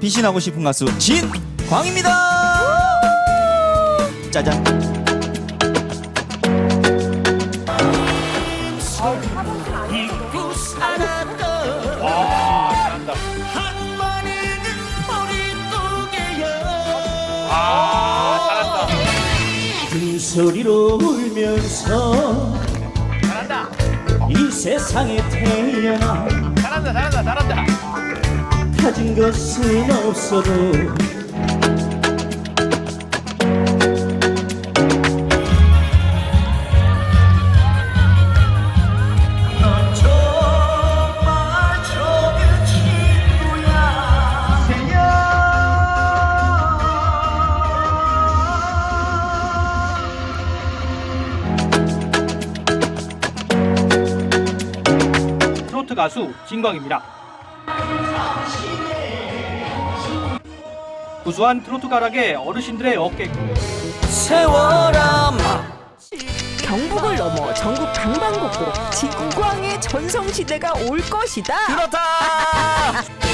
비신하고 싶은 가수 진광입니다. 짜잔. 와 잘한다. 아 잘한다. 큰 소리로 울면서 잘한다. 이 세상에 태어나 잘한다. 잘한다. 잘한다. 가진 것은 없어도 트로트 가수 진광입니다. 구수한 트로트 가락에 어르신들의 어깨 세월아 경북을 넘어 전국 방방곡곡 진광의 전성시대가 올 것이다. 그렇다